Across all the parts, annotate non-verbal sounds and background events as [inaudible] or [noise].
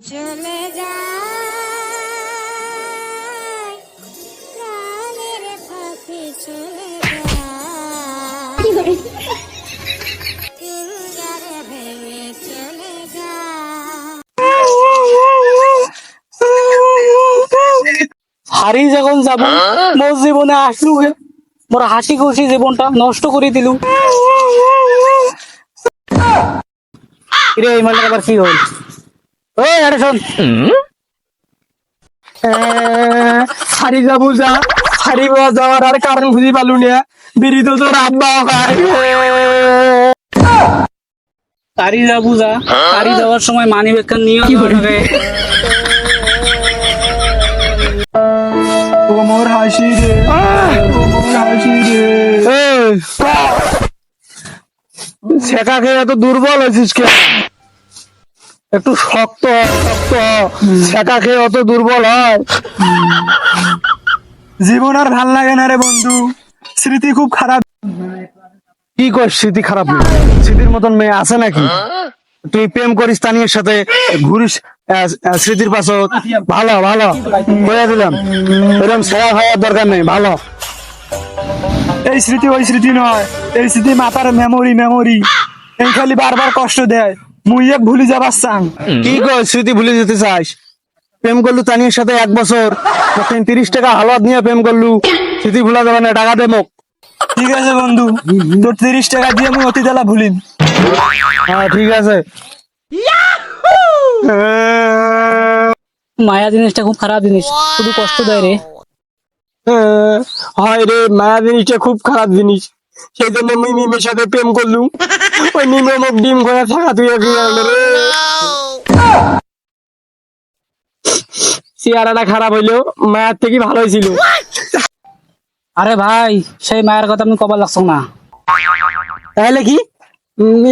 চলে যায় প্রাণের পাখি চলে যায়। পিঞ্জারে ভেঙে চলে যায়। হারি যখন যাব মোর জীবনে আসলু মোর হাসি খুশি জীবনটা নষ্ট করে দিলু রে এই মালটা আবার কি হল? শোন। হারি যাব যা হারিব যাওয়ার আর কারণ খুঁজে পালু না। বিড়ি তো তোর আব্বা তারি যাব যা তারি যাওয়ার সময় মানি ব্যাগটা নিয়ে যাবে। ও মোর হাসি রে ও হাসি রে। শেখা খেয়ে এত দুর্বল হয়েছিস কে একটু শক্ত শক্ত। শেখা খেয়ে অত দুর্বল হয়। জীবন আর ভালো লাগে না রে বন্ধু। স্মৃতি খুব খারাপ। কি কর স্মৃতি খারাপ না। স্মৃতির মতন মেয়ে আছে নাকি? তুই প্রেম করিস তানিয়ের সাথে ঘুরিস স্মৃতির পাশে ভালো ভালো। বলে দিলাম। এরকম সেরা হওয়ার দরকার নেই ভালো। এই স্মৃতি ওই স্মৃতি নয়। এই স্মৃতি মাতার মেমোরি মেমোরি এই খালি বারবার কষ্ট দেয়। মুই এক ভুলে যাবার চাং কি কর স্মৃতি ভুলে যেতে চাস? প্রেম করলু তানির সাথে এক বছর। তখন তিরিশ টাকা হালত নিয়ে প্রেম করলু স্মৃতি ভুলা যাবে না টাকা দে মোক। ঠিক আছে বন্ধু তোর তিরিশ টাকা দিয়ে আমি অতি দেলা ভুলিম। হ্যাঁ ঠিক আছে। মায়া জিনিসটা খুব খারাপ জিনিস শুধু কষ্ট দেয় রে। হয় রে মায়া জিনিসটা খুব খারাপ জিনিস। সেই জন্য মিমের সাথে প্রেম করলুম। ওই মিমে মোক ডিম থাকা তুই কি রে। চেহারাটা খারাপ মায়ের থেকে আরে ভাই সেই মায়ের কথা আমি কবার লাগছো না। তাহলে কি?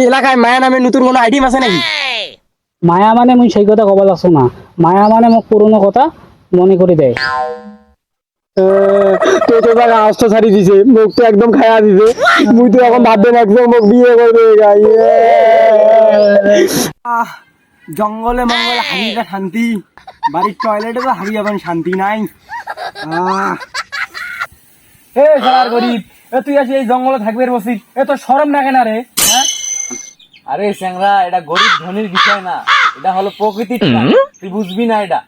এলাকায় মায়া নামে নতুন কোনো আইডিম আছে নাকি? মায়া মানে মুই সেই কথা কবার লাগছো না। মায়া মানে মোক পুরনো কথা মনে করে দেয় তো তো তাকে আস্ত ছাড়ি দিছে মুখ তো একদম খায়া দিছে। মুই তো এখন ভাববে একদম মুখ বিয়ে করবে গাই। জঙ্গলে মঙ্গলে শান্তি। বাড়ির টয়লেটে তো হারিয়ে এখন শান্তি নাই। আহ। এ সালার গরিব এ তুই আসি এই জঙ্গলে থাকবে বসি এ তো সরম না কেন রে হ্যাঁ? আরে স্যাংরা এটা গরিব ধনির বিষয় না। এটা হলো প্রকৃতির টান। তুই বুঝবি না এটা।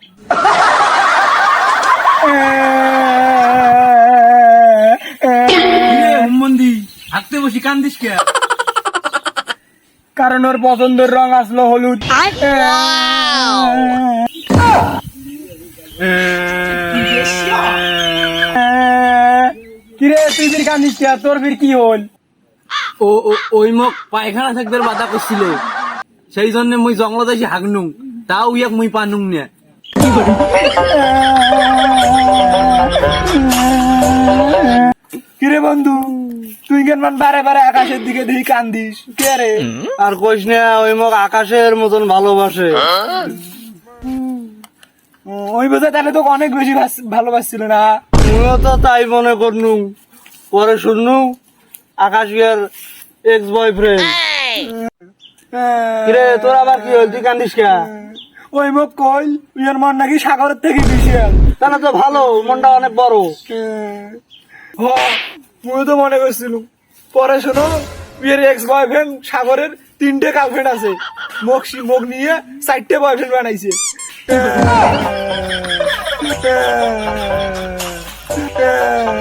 বসি কান্দিস কে? কারণ ওর পছন্দের রং আসলো হলুদ। কিরে তুই ফির কান্দিস কে? তোর ফির কি হল? ও ও- ওই মুখ পায়খানা থাকবে বাধা করছিল সেই জন্য মুই জঙ্গলত এসে হাগনুম তাও ইয়াক মুই পানুম নে। কিরে বন্ধু? তুই কেন মান বারে বারে আকাশের দিকে দেখি কান্দিস? কে রে? আর কইস না ওই মুখ আকাশের মতন ভালোবাসে। ওই বোঝা তাহলে তো অনেক বেশি ভালোবাসছিল না? তো তাই মনে করনু। পরে শুননু আকাশ ইয়ার এক্স বয়ফ্রেন্ড কিরে তোর আবার কি হল? তুই কান্দিস কে? ওই মুখ কইল ইয়ার মন নাকি সাগরের থেকে বিশাল। তাহলে তো ভালো মনটা অনেক বড়। হ মুই তো মনে করছিল পরে শোনো বিয়ের এক্স বয়ফ্রেন্ড সাগরের তিনটে গার্লফ্রেন্ড আছে। মোক মোক নিয়ে চারটে বয়ফ্রেন্ড বানাইছে। [laughs] [laughs] [laughs]